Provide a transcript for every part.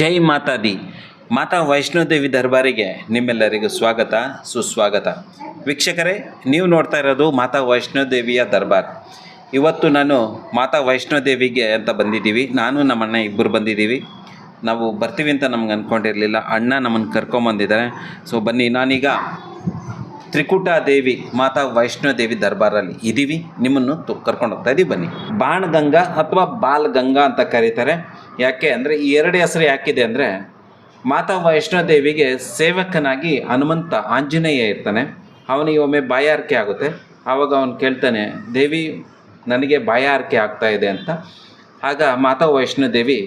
ಜೈ ಮಾತಾದಿ. ಮಾತಾ ವೈಷ್ಣೋದೇವಿ ದರ್ಬಾರಿಗೆ ನಿಮ್ಮೆಲ್ಲರಿಗೂ ಸ್ವಾಗತ, ಸುಸ್ವಾಗತ. ವೀಕ್ಷಕರೇ, ನೀವು ನೋಡ್ತಾ ಇರೋದು ಮಾತಾ ವೈಷ್ಣೋದೇವಿಯ ದರ್ಬಾರ್. ಇವತ್ತು ನಾನು ಮಾತಾ ವೈಷ್ಣೋದೇವಿಗೆ ಅಂತ ಬಂದಿದ್ದೀವಿ. ನಾನು ನಮ್ಮ ಅಣ್ಣ ಇಬ್ಬರು ಬಂದಿದ್ದೀವಿ. ನಾವು ಬರ್ತೀವಿ ಅಂತ ನಮ್ಗೆ ಅಂದ್ಕೊಂಡಿರಲಿಲ್ಲ ಅಣ್ಣ ನಮ್ಮನ್ನು ಕರ್ಕೊಂಬಂದಿದ್ದಾರೆ. ಸೊ ಬನ್ನಿ, ನಾನೀಗ ತ್ರಿಕೂಟ ದೇವಿ, ಮಾತಾ ವೈಷ್ಣೋದೇವಿ ದರ್ಬಾರಲ್ಲಿ ಇದ್ದೀವಿ ನಿಮ್ಮನ್ನು ಕರ್ಕೊಂಡು ಹೋಗ್ತಾ ಇದ್ದೀವಿ ಬನ್ನಿ. ಬಾಣಗಂಗಾ ಅಥವಾ ಬಾಲ್ ಗಂಗಾ ಅಂತ ಕರೀತಾರೆ. ಯಾಕೆ ಅಂದರೆ ಈ ಎರಡು ಹೆಸರು ಯಾಕಿದೆ ಅಂದರೆ ಮಾತಾ ವೈಷ್ಣೋದೇವಿಗೆ ಸೇವಕನಾಗಿ ಹನುಮಂತ ಆಂಜನೇಯ ಇರ್ತಾನೆ. ಅವನಿಗೆ ಒಮ್ಮೆ ಬಾಯಾರಿಕೆ ಆಗುತ್ತೆ. ಆವಾಗ ಅವನು ಕೇಳ್ತಾನೆ, ದೇವಿ, ನನಗೆ ಬಾಯಾರಿಕೆ ಆಗ್ತಾ ಇದೆ ಅಂತ. ಆಗ ಮಾತಾ ವೈಷ್ಣೋದೇವಿ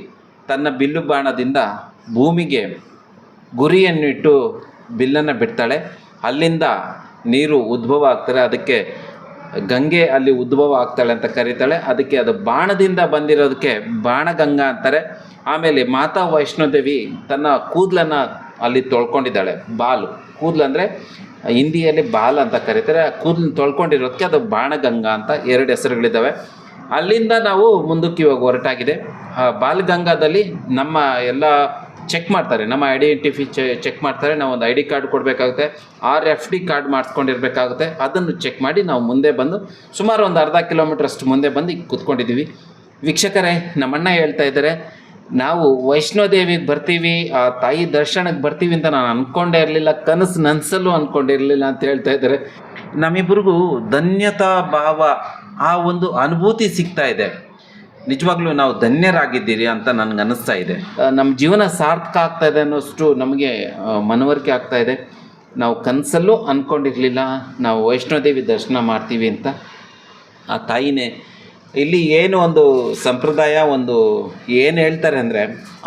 ತನ್ನ ಬಿಲ್ಲು ಬಾಣದಿಂದ ಭೂಮಿಗೆ ಗುರಿಯನ್ನಿಟ್ಟು ಬಿಲ್ಲನ್ನು ಬಿಡ್ತಾಳೆ. ಅಲ್ಲಿಂದ ನೀರು ಉದ್ಭವ ಆಗ್ತಾರೆ ಅದಕ್ಕೆ ಗಂಗೆ ಅಲ್ಲಿ ಉದ್ಭವ ಆಗ್ತಾಳೆ ಅಂತ ಕರೀತಾಳೆ. ಅದಕ್ಕೆ ಅದು ಬಾಣದಿಂದ ಬಂದಿರೋದಕ್ಕೆ ಬಾಣಗಂಗಾ ಅಂತಾರೆ. ಆಮೇಲೆ ಮಾತಾ ವೈಷ್ಣೋದೇವಿ ತನ್ನ ಕೂದಲನ್ನು ಅಲ್ಲಿ ತೊಳ್ಕೊಂಡಿದ್ದಾಳೆ, ಬಾಲು. ಕೂದಲು ಅಂದರೆ ಹಿಂದಿಯಲ್ಲಿ ಬಾಲ್ ಅಂತ ಕರೀತಾರೆ. ಆ ಕೂದಲು ತೊಳ್ಕೊಂಡಿರೋದಕ್ಕೆ ಅದು ಬಾಣಗಂಗಾ ಅಂತ ಎರಡು ಹೆಸರುಗಳಿದ್ದಾವೆ. ಅಲ್ಲಿಂದ ನಾವು ಮುಂದಕ್ಕೆ ಇವಾಗ ಹೊರಟಾಗಿದೆ. ಬಾಲ್ಗಂಗಾದಲ್ಲಿ ನಮ್ಮ ಎಲ್ಲ ಚೆಕ್ ಮಾಡ್ತಾರೆ. ನಮ್ಮ ಐಡೆಂಟಿಫಿ ಚೆಕ್ ಮಾಡ್ತಾರೆ. ನಾವು ಒಂದು ಐ ಡಿ ಕಾರ್ಡ್ ಕೊಡಬೇಕಾಗುತ್ತೆ. ಆರ್ ಎಫ್ ಡಿ ಕಾರ್ಡ್ ಮಾಡಿಸ್ಕೊಂಡಿರ್ಬೇಕಾಗುತ್ತೆ. ಅದನ್ನು ಚೆಕ್ ಮಾಡಿ ನಾವು ಮುಂದೆ ಬಂದು ಸುಮಾರು ಒಂದು ಅರ್ಧ ಕಿಲೋಮೀಟ್ರ್ ಅಷ್ಟು ಮುಂದೆ ಬಂದು ಈಗ ಕೂತ್ಕೊಂಡಿದ್ದೀವಿ ವೀಕ್ಷಕರೇ, ನಮ್ಮಣ್ಣ ಹೇಳ್ತಾ ಇದ್ದಾರೆ, ನಾವು ವೈಷ್ಣೋದೇವಿಗೆ ಬರ್ತೀವಿ, ಆ ತಾಯಿ ದರ್ಶನಕ್ಕೆ ಬರ್ತೀವಿ ಅಂತ ನಾನು ಅಂದ್ಕೊಂಡೇ ಇರಲಿಲ್ಲ, ಕನಸು ನನ್ಸಲ್ಲೂ ಅಂದ್ಕೊಂಡಿರಲಿಲ್ಲ ಅಂತ ಹೇಳ್ತಾ ಇದ್ದಾರೆ. ನಮ್ಮಿಬ್ರಿಗೂ ಧನ್ಯತಾ ಭಾವ ಆ ಒಂದು ಅನುಭೂತಿ ಸಿಗ್ತಾ ಇದೆ. ನಿಜವಾಗ್ಲೂ ನಾವು ಧನ್ಯರಾಗಿದ್ದೀರಿ ಅಂತ ನನಗೆ ಅನ್ನಿಸ್ತಾ ಇದೆ ನಮ್ಮ ಜೀವನ ಸಾರ್ಥಕ ಆಗ್ತಾ ಇದೆ ಅನ್ನೋಷ್ಟು ನಮಗೆ ಮನವರಿಕೆ ಆಗ್ತಾ ಇದೆ. ನಾವು ಕನಸಲ್ಲೂ ಅಂದ್ಕೊಂಡಿರಲಿಲ್ಲ ನಾವು ವೈಷ್ಣೋದೇವಿ ದರ್ಶನ ಮಾಡ್ತೀವಿ ಅಂತ. ಆ ತಾಯಿನೇ, ಇಲ್ಲಿ ಏನು ಒಂದು ಸಂಪ್ರದಾಯ, ಒಂದು ಏನು ಹೇಳ್ತಾರೆ ಅಂದರೆ,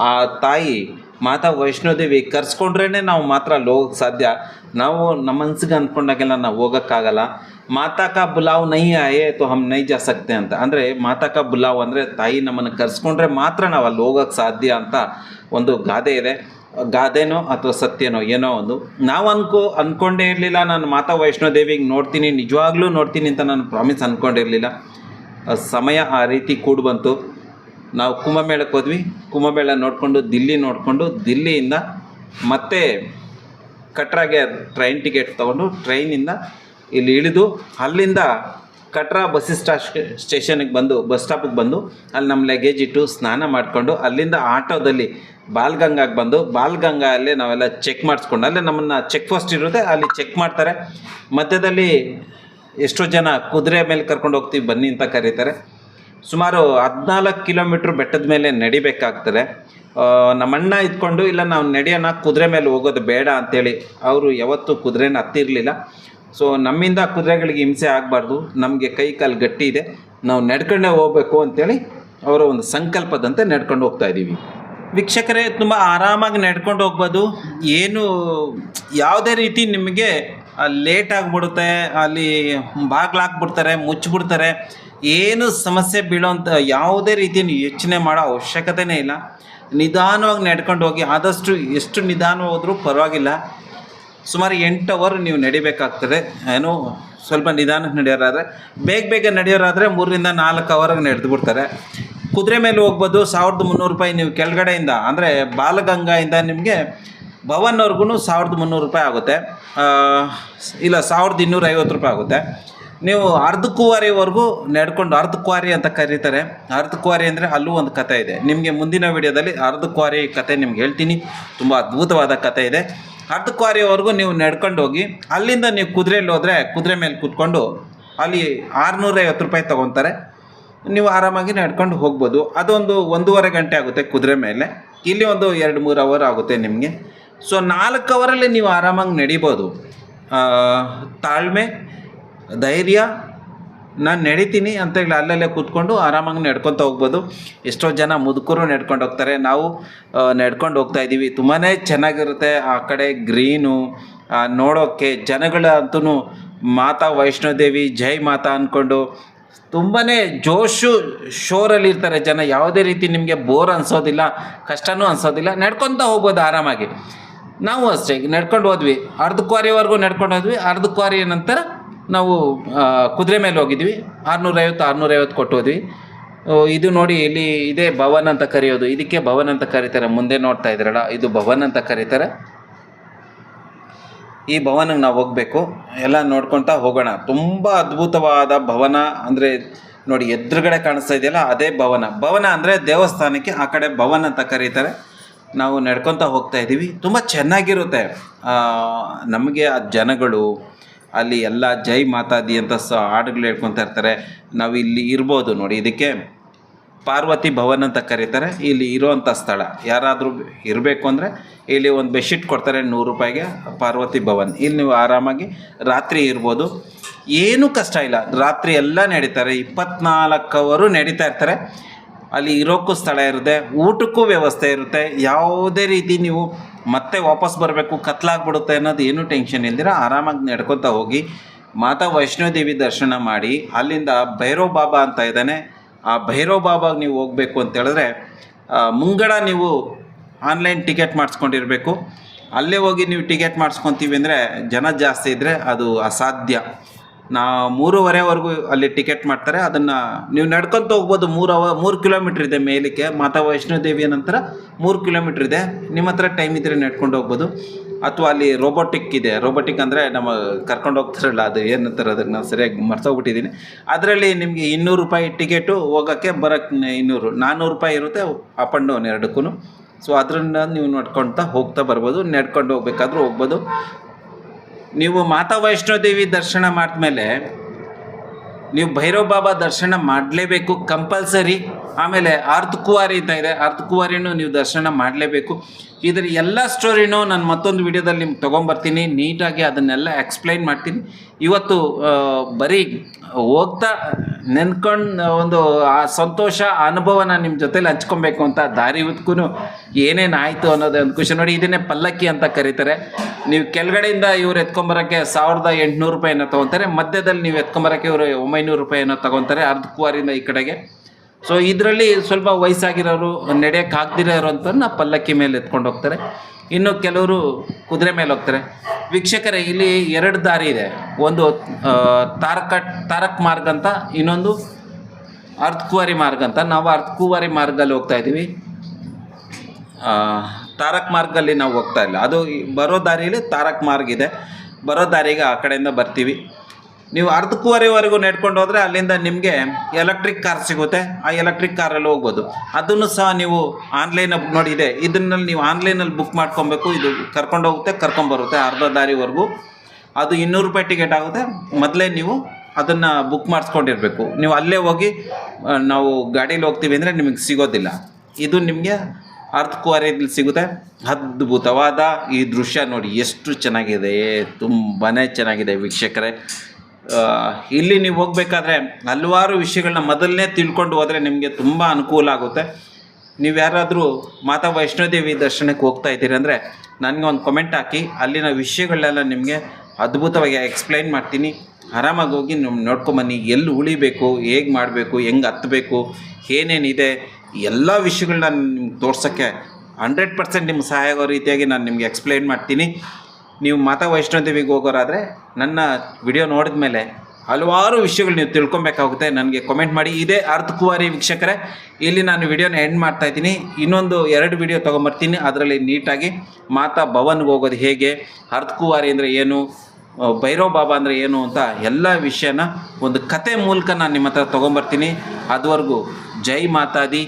ಆ ತಾಯಿ ಮಾತಾ ವೈಷ್ಣೋದೇವಿ ಕರ್ಸ್ಕೊಂಡ್ರೇ ನಾವು ಮಾತ್ರ ಅಲ್ಲಿ ಹೋಗೋಕ್ಕೆ ಸಾಧ್ಯ. ನಾವು ನಮ್ಮ ಮನಸ್ಸಿಗೆ ಅಂದ್ಕೊಂಡಾಗೆಲ್ಲ ನಾವು ಹೋಗೋಕ್ಕಾಗಲ್ಲ. ಮಾತಾ ಕಾ ಬುಲಾವ್ ನೈ ಆಯೇ ತೋ ಹಮ್ ನೈ ಜಾ ಸಕ್ತೆ ಅಂತ. ಅಂದರೆ ಮಾತಾ ಕಾ ಬುಲಾವ್ ಅಂದರೆ ತಾಯಿ ನಮ್ಮನ್ನು ಕರೆಸ್ಕೊಂಡ್ರೆ ಮಾತ್ರ ನಾವು ಅಲ್ಲಿ ಹೋಗೋಕ್ಕೆ ಸಾಧ್ಯ ಅಂತ ಒಂದು ಗಾದೆ ಇದೆ. ಗಾದೆನೋ ಅಥವಾ ಸತ್ಯನೋ ಏನೋ ಒಂದು. ನಾವು ಅನ್ಕೋ ಅಂದ್ಕೊಂಡೇ ಇರಲಿಲ್ಲ. ನಾನು ಮಾತಾ ವೈಷ್ಣೋದೇವಿಗೆ ನೋಡ್ತೀನಿ, ನಿಜವಾಗ್ಲೂ ನೋಡ್ತೀನಿ ಅಂತ ನಾನು ಪ್ರಾಮಿಸ್ ಅಂದ್ಕೊಂಡಿರಲಿಲ್ಲ ಸಮಯ ಆ ರೀತಿ ಕೂಡಿ ಬಂತು. ನಾವು ಕುಂಭಮೇಳಕ್ಕೆ ಹೋದ್ವಿ. ಕುಂಭಮೇಳ ನೋಡಿಕೊಂಡು, ದಿಲ್ಲಿ ನೋಡಿಕೊಂಡು, ದಿಲ್ಲಿಯಿಂದ ಮತ್ತೆ ಕಟ್ರಾಗೆ ಟ್ರೈನ್ ಟಿಕೆಟ್ ತೊಗೊಂಡು, ಟ್ರೈನಿಂದ ಇಲ್ಲಿ ಇಳಿದು ಅಲ್ಲಿಂದ ಕಟ್ರಾ ಬಸ್ ಸ್ಟಾ ಸ್ಟೇಷನಿಗೆ ಬಂದು, ಬಸ್ ಸ್ಟಾಪಿಗೆ ಬಂದು, ಅಲ್ಲಿ ನಮ್ಮ ಲಗೇಜ್ ಇಟ್ಟು ಸ್ನಾನ ಮಾಡಿಕೊಂಡು ಅಲ್ಲಿಂದ ಆಟೋದಲ್ಲಿ ಬಾಲ್ಗಂಗಾಗೆ ಬಂದು ಬಾಲ್ಗಂಗಾ ಅಲ್ಲೇ ನಾವೆಲ್ಲ ಚೆಕ್ ಮಾಡಿಸ್ಕೊಂಡು, ಅಲ್ಲೇ ನಮ್ಮನ್ನು ಚೆಕ್ ಪೋಸ್ಟ್ ಇರುತ್ತೆ, ಅಲ್ಲಿ ಚೆಕ್ ಮಾಡ್ತಾರೆ. ಮಧ್ಯದಲ್ಲಿ ಎಷ್ಟೋ ಜನ ಕುದುರೆ ಮೇಲೆ ಕರ್ಕೊಂಡು ಹೋಗ್ತೀವಿ, ಬನ್ನಿ ಅಂತ ಕರೀತಾರೆ. ಸುಮಾರು ಹದಿನಾಲ್ಕು ಕಿಲೋಮೀಟ್ರ್ ಬೆಟ್ಟದ ಮೇಲೆ ನಡಿಬೇಕಾಗ್ತದೆ. ನಮ್ಮಣ್ಣ ಇದ್ಕೊಂಡು, ಇಲ್ಲ, ನಾವು ನಡೆಯೋಣ, ಕುದುರೆ ಮೇಲೆ ಹೋಗೋದು ಬೇಡ ಅಂತೇಳಿ, ಅವರು ಯಾವತ್ತೂ ಕುದುರೆನ ಹತ್ತಿರಲಿಲ್ಲ. ಸೊ ನಮ್ಮಿಂದ ಕುದುರೆಗಳಿಗೆ ಹಿಂಸೆ ಆಗಬಾರ್ದು. ನಮಗೆ ಕೈ ಕಾಲು ಗಟ್ಟಿ ಇದೆ. ನಾವು ನಡ್ಕೊಂಡೇ ಹೋಗ್ಬೇಕು ಅಂತೇಳಿ ಅವರ ಒಂದು ಸಂಕಲ್ಪದಂತೆ ನಡ್ಕೊಂಡು ಹೋಗ್ತಾ ಇದ್ದೀವಿ. ವೀಕ್ಷಕರೇ, ತುಂಬ ಆರಾಮಾಗಿ ನಡ್ಕೊಂಡು ಹೋಗ್ಬೋದು. ಏನು, ಯಾವುದೇ ರೀತಿ ನಿಮಗೆ ಲೇಟ್ ಆಗಿಬಿಡುತ್ತೆ, ಅಲ್ಲಿ ಬಾಗ್ಲಾಕ್ಬಿಡ್ತಾರೆ ಮುಚ್ಚಿಬಿಡ್ತಾರೆ, ಏನು ಸಮಸ್ಯೆ ಬೀಳೋಂಥ ಯಾವುದೇ ರೀತಿ ಯೋಚನೆ ಮಾಡೋ ಅವಶ್ಯಕತೆನೇ ಇಲ್ಲ. ನಿಧಾನವಾಗಿ ನಡ್ಕೊಂಡು ಹೋಗಿ, ಆದಷ್ಟು ಎಷ್ಟು ನಿಧಾನ ಹೋದರೂ ಪರವಾಗಿಲ್ಲ. ಸುಮಾರು ಎಂಟು ಅವರ್ ನೀವು ನಡಿಬೇಕಾಗ್ತದೆ. ಏನು ಸ್ವಲ್ಪ ನಿಧಾನಕ್ಕೆ ನಡೆಯೋರಾದರೆ, ಬೇಗ ಬೇಗ ನಡೆಯೋರಾದರೆ ಮೂರರಿಂದ ನಾಲ್ಕು ಅವರ್ಗೆ ನಡೆದು ಬಿಡ್ತಾರೆ. ಕುದುರೆ ಮೇಲೆ ಹೋಗ್ಬೋದು, ಸಾವಿರದ ಮುನ್ನೂರು ರೂಪಾಯಿ ನೀವು ಕೆಳಗಡೆಯಿಂದ, ಅಂದರೆ ಬಾಲಗಂಗಾಯಿಂದ ನಿಮಗೆ ಭವನ್ವರ್ಗು ಸಾವಿರದ ಮುನ್ನೂರು ರೂಪಾಯಿ ಆಗುತ್ತೆ. ಇಲ್ಲ, ಸಾವಿರದ ಇನ್ನೂರೈವತ್ತು ರೂಪಾಯಿ ಆಗುತ್ತೆ. ನೀವು ಅರ್ಧ ಕುವಾರಿವರೆಗೂ ನಡ್ಕೊಂಡು ಅರ್ಧಕುವಾರಿ ಅಂತ ಕರೀತಾರೆ. ಅರ್ಧಕುವಾರಿ ಅಂದರೆ ಅಲ್ಲೂ ಒಂದು ಕತೆ ಇದೆ. ನಿಮಗೆ ಮುಂದಿನ ವಿಡಿಯೋದಲ್ಲಿ ಅರ್ಧಕುವಾರಿ ಕತೆ ನಿಮ್ಗೆ ಹೇಳ್ತೀನಿ. ತುಂಬ ಅದ್ಭುತವಾದ ಕತೆ ಇದೆ. ಅರ್ಧಕುವಾರಿವರೆಗೂ ನೀವು ನಡ್ಕೊಂಡು ಹೋಗಿ ಅಲ್ಲಿಂದ ನೀವು ಕುದುರೆಯಲ್ಲಿ ಹೋದರೆ ಕುದುರೆ ಮೇಲೆ ಕೂತ್ಕೊಂಡು ಅಲ್ಲಿ ಆರುನೂರೈವತ್ತು ರೂಪಾಯಿ ತೊಗೊತಾರೆ ನೀವು ಆರಾಮಾಗಿ ನಡ್ಕೊಂಡು ಹೋಗ್ಬೋದು. ಅದೊಂದು ಒಂದೂವರೆ ಗಂಟೆ ಆಗುತ್ತೆ ಕುದುರೆ ಮೇಲೆ. ಇಲ್ಲಿ ಒಂದು ಎರಡು ಮೂರು ಅವರ್ ಆಗುತ್ತೆ ನಿಮಗೆ. ಸೊ ನಾಲ್ಕು ಅವರಲ್ಲಿ ನೀವು ಆರಾಮಾಗಿ ನಡಿಬೋದು. ತಾಳ್ಮೆ, ಧೈರ್ಯ ನಾನು ನಡೀತೀನಿ ಅಂತ ಹೇಳಿ ಅಲ್ಲಲ್ಲೇ ಕೂತ್ಕೊಂಡು ಆರಾಮಾಗಿ ನಡ್ಕೊತ ಹೋಗ್ಬೋದು. ಎಷ್ಟೋ ಜನ ಮುದುಕರು ನಡ್ಕೊಂಡು ಹೋಗ್ತಾರೆ. ನಾವು ನಡ್ಕೊಂಡು ಹೋಗ್ತಾ ಇದ್ದೀವಿ ತುಂಬಾ ಚೆನ್ನಾಗಿರುತ್ತೆ ಆ ಕಡೆ ಗ್ರೀನು. ನೋಡೋಕ್ಕೆ ಜನಗಳಂತೂ ಮಾತಾ ವೈಷ್ಣೋದೇವಿ ಜೈ ಮಾತಾ ಅಂದ್ಕೊಂಡು ತುಂಬಾ ಜೋಶು ಶೋರಲ್ಲಿ ಇರ್ತಾರೆ ಜನ. ಯಾವುದೇ ರೀತಿ ನಿಮಗೆ ಬೋರ್ ಅನ್ಸೋದಿಲ್ಲ, ಕಷ್ಟನೂ ಅನ್ಸೋದಿಲ್ಲ. ನಡ್ಕೊತ ಹೋಗ್ಬೋದು ಆರಾಮಾಗಿ. ನಾವು ಅಷ್ಟೇ. ನಡ್ಕೊಂಡು ಹೋದ್ವಿ. ಅರ್ಧ ಕ್ವಾರಿವರೆಗೂ ನಡ್ಕೊಂಡು ಹೋದ್ವಿ. ಅರ್ಧ ಕ್ವಾರಿಯ ನಂತರ ನಾವು ಕುದುರೆ ಮೇಲೆ ಹೋಗಿದ್ವಿ. ಆರುನೂರೈವತ್ತು ಆರುನೂರೈವತ್ತು ಕೊಟ್ಟು ಹೋದ್ವಿ. ಇದು ನೋಡಿ, ಇಲ್ಲಿ ಇದೇ ಭವನ್ ಅಂತ ಕರೆಯೋದು. ಇದಕ್ಕೆ ಭವನ್ ಅಂತ ಕರೀತಾರೆ. ಮುಂದೆ ನೋಡ್ತಾ ಇದ್ರಲ್ಲ ಇದು ಭವನ್ ಅಂತ ಕರೀತಾರೆ. ಈ ಭವನಕ್ಕೆ ನಾವು ಹೋಗಬೇಕು. ಎಲ್ಲ ನೋಡ್ಕೊತಾ ಹೋಗೋಣ. ತುಂಬ ಅದ್ಭುತವಾದ ಭವನ ಅಂದರೆ, ನೋಡಿ, ಎದುರುಗಡೆ ಕಾಣಿಸ್ತಾ ಇದೆಯಲ್ಲ, ಅದೇ ಭವನ. ಭವನ ಅಂದರೆ ದೇವಸ್ಥಾನಕ್ಕೆ ಆ ಕಡೆ ಭವನ ಅಂತ ಕರೀತಾರೆ. ನಾವು ನಡ್ಕೊತಾ ಹೋಗ್ತಾ ಇದ್ದೀವಿ ತುಂಬ ಚೆನ್ನಾಗಿರುತ್ತೆ. ನಮಗೆ ಆ ಜನಗಳು ಅಲ್ಲಿ ಎಲ್ಲ ಜೈ ಮಾತಾದಿ ಅಂತ ಸ ಹಾಡುಗಳು ಹೇಳ್ಕೊತಾ ಇರ್ತಾರೆ. ನಾವು ಇಲ್ಲಿ ಇರ್ಬೋದು ನೋಡಿ. ಇದಕ್ಕೆ ಪಾರ್ವತಿ ಭವನ್ ಅಂತ ಕರೀತಾರೆ. ಇಲ್ಲಿ ಇರುವಂಥ ಸ್ಥಳ. ಯಾರಾದರೂ ಇರಬೇಕು ಅಂದರೆ ಇಲ್ಲಿ ಒಂದು ಬೆಡ್ಶೀಟ್ ಕೊಡ್ತಾರೆ ನೂರು ರೂಪಾಯಿಗೆ ಪಾರ್ವತಿ ಭವನ್. ಇಲ್ಲಿ ನೀವು ಆರಾಮಾಗಿ ರಾತ್ರಿ ಇರ್ಬೋದು. ಏನೂ ಕಷ್ಟ ಇಲ್ಲ. ರಾತ್ರಿ ಎಲ್ಲ ನಡೀತಾರೆ. ಇಪ್ಪತ್ನಾಲ್ಕವರು ನಡೀತಾ ಇರ್ತಾರೆ. ಅಲ್ಲಿ ಇರೋಕ್ಕೂ ಸ್ಥಳ ಇರುತ್ತೆ. ಊಟಕ್ಕೂ ವ್ಯವಸ್ಥೆ ಇರುತ್ತೆ. ಯಾವುದೇ ರೀತಿ ನೀವು ಮತ್ತೆ ವಾಪಸ್ ಬರಬೇಕು, ಕತ್ಲಾಗ್ಬಿಡುತ್ತೆ ಅನ್ನೋದು ಏನು ಟೆನ್ಷನ್ ಇಲ್ದಿರ ಆರಾಮಾಗಿ ನಡ್ಕೊತಾ ಹೋಗಿ ಮಾತಾ ವೈಷ್ಣೋದೇವಿ ದರ್ಶನ ಮಾಡಿ, ಅಲ್ಲಿಂದ ಭೈರವ್ ಬಾಬಾ ಅಂತ ಇದ್ದಾನೆ. ಆ ಭೈರವ್ ಬಾಬಾಗೆ ನೀವು ಹೋಗಬೇಕು ಅಂತ ಹೇಳಿದ್ರೆ ಮುಂಗಡ ನೀವು ಆನ್ಲೈನ್ ಟಿಕೆಟ್ ಮಾಡಿಸ್ಕೊಂಡಿರಬೇಕು. ಅಲ್ಲೇ ಹೋಗಿ ನೀವು ಟಿಕೆಟ್ ಮಾಡಿಸ್ಕೊತೀವಿ ಅಂದರೆ ಜನ ಜಾಸ್ತಿ ಇದ್ದರೆ ಅದು ಅಸಾಧ್ಯ. ನಾ ಮೂರುವರೆವರೆಗೂ ಅಲ್ಲಿ ಟಿಕೆಟ್ ಮಾಡ್ತಾರೆ. ಅದನ್ನು ನೀವು ನಡ್ಕೊತ ಹೋಗ್ಬೋದು. ಮೂರು ಅವ, ಮೂರು ಕಿಲೋಮೀಟ್ರ್ ಇದೆ ಮೇಲಕ್ಕೆ. ಮಾತಾ ವೈಷ್ಣೋದೇವಿಯ ನಂತರ ಮೂರು ಕಿಲೋಮೀಟ್ರ್ ಇದೆ. ನಿಮ್ಮ ಹತ್ರ ಟೈಮ್ ಇದ್ದರೆ ನಡ್ಕೊಂಡು ಹೋಗ್ಬೋದು. ಅಥವಾ ಅಲ್ಲಿ ರೋಬೋಟಿಕ್ ಇದೆ. ರೋಬೋಟಿಕ್ ಅಂದರೆ ನಮ್ಮ ಕರ್ಕೊಂಡು ಹೋಗ್ತಾರಲ್ಲ, ಅದು ಏನಂತಾರೆ ಅದಕ್ಕೆ ನಾನು ಸರಿಯಾಗಿ ಮರ್ತೋಗ್ಬಿಟ್ಟಿದ್ದೀನಿ ಅದರಲ್ಲಿ ನಿಮಗೆ ಇನ್ನೂರು ರೂಪಾಯಿ ಟಿಕೆಟು ಹೋಗೋಕ್ಕೆ ಬರೋಕ್ಕೆ ಇನ್ನೂರು ನಾನ್ನೂರು ರೂಪಾಯಿ ಇರುತ್ತೆ ಅಪ್ ಆ್ಯಂಡ್ ಡೌನ್ ಎರಡಕ್ಕೂ ಸೊ ಅದರಿಂದ ನೀವು ನೋಡ್ಕೊಳ್ತಾ ಹೋಗ್ತಾ ಬರ್ಬೋದು. ನಡ್ಕೊಂಡು ಹೋಗ್ಬೇಕಾದ್ರೂ ಹೋಗ್ಬೋದು. ನೀವು ಮಾತಾ ವೈಷ್ಣೋದೇವಿ ದರ್ಶನ ಮಾಡಿದ್ಮೇಲೆ ನೀವು ಭೈರವ್ ಬಾಬಾ ದರ್ಶನ ಮಾಡಲೇಬೇಕು ಕಂಪಲ್ಸರಿ. ಆಮೇಲೆ ಅರ್ಧ ಕುವಾರಿ ಅಂತ ಇದೆ. ಅರ್ಧ ಅರ್ಧಕುವಾರಿನೂ ನೀವು ದರ್ಶನ ಮಾಡಲೇಬೇಕು. ಇದರ ಎಲ್ಲ ಸ್ಟೋರಿನೂ ನಾನು ಮತ್ತೊಂದು ವಿಡಿಯೋದಲ್ಲಿ ನಿಮ್ಗೆ ತೊಗೊಂಬರ್ತೀನಿ. ನೀಟಾಗಿ ಅದನ್ನೆಲ್ಲ ಎಕ್ಸ್ಪ್ಲೈನ್ ಮಾಡ್ತೀನಿ. ಇವತ್ತು ಬರೀ ಹೋಗ್ತಾ ನೆನ್ಕೊಂಡು ಒಂದು, ಆ, ಸಂತೋಷ, ಅನುಭವನ ನಿಮ್ಮ ಜೊತೇಲಿ ಹಂಚ್ಕೊಬೇಕು ಅಂತ ದಾರಿ ಉದ್ಕೂ ಏನೇನು ಆಯಿತು ಅನ್ನೋದೇ ಒಂದು ಖುಷಿ. ನೋಡಿ, ಇದನ್ನೇ ಪಲ್ಲಕ್ಕಿ ಅಂತ ಕರೀತಾರೆ. ನೀವು ಕೆಳಗಡೆಯಿಂದ ಇವ್ರು ಎತ್ಕೊಂಬರೋಕ್ಕೆ ಸಾವಿರದ ಎಂಟುನೂರು ರೂಪಾಯಿನ ತೊಗೊತಾರೆ. ಮಧ್ಯದಲ್ಲಿ ನೀವು ಎತ್ಕೊಂಬರೋಕ್ಕೆ ಇವರು ಒಂಬೈನೂರು ರೂಪಾಯಿನ ತೊಗೊತಾರೆ. ಅರ್ಧ ಕುವಾರಿಂದ ಈ ಕಡೆಗೆ. ಸೊ ಇದರಲ್ಲಿ ಸ್ವಲ್ಪ ವಯಸ್ಸಾಗಿರೋರು ನಡೆಯಕ್ಕೆ ಆಗ್ದಿರೋರು ಅಂತ ಪಲ್ಲಕ್ಕಿ ಮೇಲೆ ಎತ್ಕೊಂಡು ಹೋಗ್ತಾರೆ. ಇನ್ನು ಕೆಲವರು ಕುದುರೆ ಮೇಲೆ ಹೋಗ್ತಾರೆ. ವೀಕ್ಷಕರೇ, ಇಲ್ಲಿ ಎರಡು ದಾರಿ ಇದೆ. ಒಂದು ತಾರಕ, ತಾರಕ್ ಮಾರ್ಗ ಅಂತ, ಇನ್ನೊಂದು ಅರ್ಧಕುವಾರಿ ಮಾರ್ಗ ಅಂತ. ನಾವು ಅರ್ಧಕುವಾರಿ ಮಾರ್ಗದಲ್ಲಿ ಹೋಗ್ತಾ ಇದ್ದೀವಿ. ತಾರಕ್ ಮಾರ್ಗಲ್ಲಿ ನಾವು ಹೋಗ್ತಾ ಇಲ್ಲ. ಅದು ಬರೋ ದಾರಿಯಲ್ಲಿ ತಾರಕ್ ಮಾರ್ಗ ಇದೆ. ಬರೋ ದಾರಿಗೆ ಆ ಕಡೆಯಿಂದ ಬರ್ತೀವಿ. ನೀವು ಅರ್ಧಕ್ಕೂವರೆವರೆಗೂ ನೆಡ್ಕೊಂಡು ಹೋದರೆ ಅಲ್ಲಿಂದ ನಿಮಗೆ ಎಲೆಕ್ಟ್ರಿಕ್ ಕಾರ್ ಸಿಗುತ್ತೆ. ಆ ಎಲೆಕ್ಟ್ರಿಕ್ ಕಾರಲ್ಲಿ ಹೋಗ್ಬೋದು. ಅದನ್ನು ಸಹ ನೀವು ಆನ್ಲೈನಲ್ಲಿ ನೋಡಿದೆ ಇದನ್ನಲ್ಲಿ ನೀವು ಆನ್ಲೈನಲ್ಲಿ ಬುಕ್ ಮಾಡ್ಕೊಬೇಕು. ಇದು ಕರ್ಕೊಂಡೋಗುತ್ತೆ ಕರ್ಕೊಂಬರುತ್ತೆ ಅರ್ಧ ದಾರಿವರೆಗೂ. ಅದು ಇನ್ನೂರು ರೂಪಾಯಿ ಟಿಕೆಟ್ ಆಗುತ್ತೆ. ಮೊದಲೇ ನೀವು ಅದನ್ನು ಬುಕ್ ಮಾಡಿಸ್ಕೊಂಡಿರಬೇಕು. ನೀವು ಅಲ್ಲೇ ಹೋಗಿ ನಾವು ಗಾಡೀಲಿ ಹೋಗ್ತೀವಿ ಅಂದರೆ ನಿಮಗೆ ಸಿಗೋದಿಲ್ಲ. ಇದು ನಿಮಗೆ ಅರ್ಧಕುವಾರಿಯಲ್ಲಿ ಸಿಗುತ್ತೆ. ಅದ್ಭುತವಾದ ಈ ದೃಶ್ಯ ನೋಡಿ. ಎಷ್ಟು ಚೆನ್ನಾಗಿದೆ. ತುಂಬಾ ಚೆನ್ನಾಗಿದೆ ವೀಕ್ಷಕರೇ. ಇಲ್ಲಿ ನೀವು ಹೋಗ್ಬೇಕಾದ್ರೆ ಹಲವಾರು ವಿಷಯಗಳನ್ನ ಮೊದಲನೇ ತಿಳ್ಕೊಂಡು ಹೋದರೆ ನಿಮಗೆ ತುಂಬ ಅನುಕೂಲ ಆಗುತ್ತೆ. ನೀವು ಯಾರಾದರೂ ಮಾತಾ ವೈಷ್ಣೋದೇವಿ ದರ್ಶನಕ್ಕೆ ಹೋಗ್ತಾ ಇದ್ದೀರಿ ಅಂದರೆ ನನಗೆ ಒಂದು ಕಮೆಂಟ್ ಹಾಕಿ, ಅಲ್ಲಿನ ವಿಷಯಗಳನ್ನೆಲ್ಲ ನಿಮಗೆ ಅದ್ಭುತವಾಗಿ ಎಕ್ಸ್ಪ್ಲೈನ್ ಮಾಡ್ತೀನಿ. ಆರಾಮಾಗಿ ಹೋಗಿ ನೀವು ನೋಡ್ಕೊಂಬನ್ನಿ, ಎಲ್ಲಿ ಉಳಿಬೇಕು, ಹೇಗೆ ಮಾಡಬೇಕು, ಹೆಂಗೆ ಹತ್ತಬೇಕು ಏನೇನಿದೆ, ಎಲ್ಲ ವಿಷಯಗಳನ್ನ ನಿಮ್ಗೆ ತೋರ್ಸೋಕ್ಕೆ ಹಂಡ್ರೆಡ್ ಪರ್ಸೆಂಟ್ ನಿಮ್ಗೆ ಸಹಾಯ ಆಗೋ ರೀತಿಯಾಗಿ ನಾನು ನಿಮಗೆ ಎಕ್ಸ್ಪ್ಲೈನ್ ಮಾಡ್ತೀನಿ. ನೀವು ಮಾತಾ ವೈಷ್ಣೋದೇವಿಗೆ ಹೋಗೋರಾದರೆ ನನ್ನ ವಿಡಿಯೋ ನೋಡಿದ ಮೇಲೆ ಹಲವಾರು ವಿಷಯಗಳು ನೀವು ತಿಳ್ಕೊಬೇಕಾಗುತ್ತೆ. ನನಗೆ ಕಮೆಂಟ್ ಮಾಡಿ. ಇದೇ ಅರ್ಧಕುವಾರಿ ವೀಕ್ಷಕರೇ, ಇಲ್ಲಿ ನಾನು ವಿಡಿಯೋನ ಎಂಡ್ ಮಾಡ್ತಾ ಇದ್ದೀನಿ. ಇನ್ನೊಂದು ಎರಡು ವಿಡಿಯೋ ತೊಗೊಂಬರ್ತೀನಿ. ಅದರಲ್ಲಿ ನೀಟಾಗಿ ಮಾತಾ ಭವನ್ಗೆ ಹೋಗೋದು ಹೇಗೆ ಅರ್ಧಕುವಾರಿ ಅಂದರೆ ಏನು ಭೈರವ್ ಬಾಬಾ ಅಂದರೆ ಏನು ಅಂತ ಎಲ್ಲ ವಿಷಯನ ಒಂದು ಕತೆ ಮೂಲಕ ನಾನು ನಿಮ್ಮ ಹತ್ರ ತೊಗೊಂಬರ್ತೀನಿ. ಅದುವರೆಗೂ ಜೈ ಮಾತಾದಿ.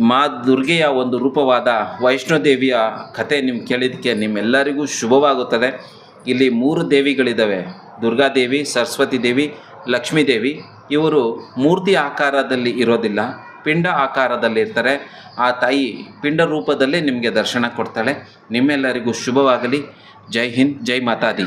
ಮಾ ದುರ್ಗೆಯ ಒಂದು ರೂಪವಾದ ವೈಷ್ಣೋದೇವಿಯ ಕತೆ ನಿಮ್ಮ ಕೇಳಿದ್ದಕ್ಕೆ ನಿಮ್ಮೆಲ್ಲರಿಗೂ ಶುಭವಾಗುತ್ತದೆ. ಇಲ್ಲಿ ಮೂರು ದೇವಿಗಳಿದ್ದಾವೆ ದುರ್ಗಾದೇವಿ ಸರಸ್ವತಿ ದೇವಿ, ಲಕ್ಷ್ಮೀ ದೇವಿ. ಇವರು ಮೂರ್ತಿ ಆಕಾರದಲ್ಲಿ ಇರೋದಿಲ್ಲ, ಪಿಂಡ ಆಕಾರದಲ್ಲಿ ಇರ್ತಾರೆ. ಆ ತಾಯಿ ಪಿಂಡ ರೂಪದಲ್ಲೇ ನಿಮಗೆ ದರ್ಶನ ಕೊಡ್ತಾಳೆ. ನಿಮ್ಮೆಲ್ಲರಿಗೂ ಶುಭವಾಗಲಿ. ಜೈ ಹಿಂದ್, ಜೈ ಮಾತಾದಿ.